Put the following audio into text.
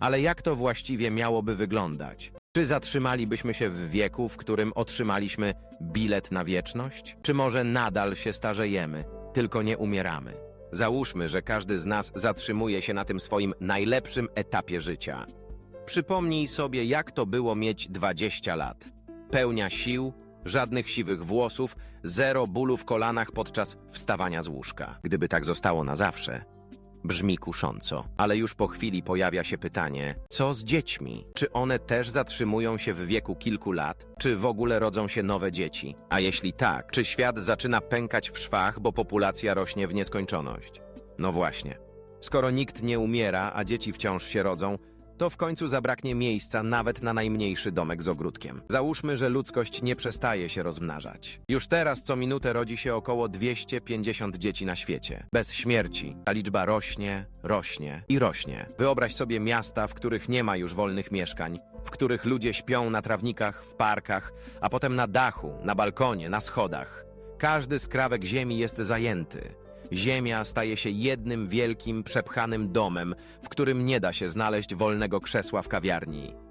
Ale jak to właściwie miałoby wyglądać? Czy zatrzymalibyśmy się w wieku, w którym otrzymaliśmy bilet na wieczność? Czy może nadal się starzejemy, tylko nie umieramy? Załóżmy, że każdy z nas zatrzymuje się na tym swoim najlepszym etapie życia. Przypomnij sobie, jak to było mieć 20 lat. Pełnia sił, żadnych siwych włosów, zero bólu w kolanach podczas wstawania z łóżka. Gdyby tak zostało na zawsze, brzmi kusząco. Ale już po chwili pojawia się pytanie, co z dziećmi? Czy one też zatrzymują się w wieku kilku lat? Czy w ogóle rodzą się nowe dzieci? A jeśli tak, czy świat zaczyna pękać w szwach, bo populacja rośnie w nieskończoność? No właśnie. Skoro nikt nie umiera, a dzieci wciąż się rodzą, to w końcu zabraknie miejsca nawet na najmniejszy domek z ogródkiem. Załóżmy, że ludzkość nie przestaje się rozmnażać. Już teraz co minutę rodzi się około 250 dzieci na świecie. Bez śmierci. Ta liczba rośnie, rośnie i rośnie. Wyobraź sobie miasta, w których nie ma już wolnych mieszkań, w których ludzie śpią na trawnikach, w parkach, a potem na dachu, na balkonie, na schodach. Każdy skrawek ziemi jest zajęty. Ziemia staje się jednym wielkim, przepchanym domem, w którym nie da się znaleźć wolnego krzesła w kawiarni.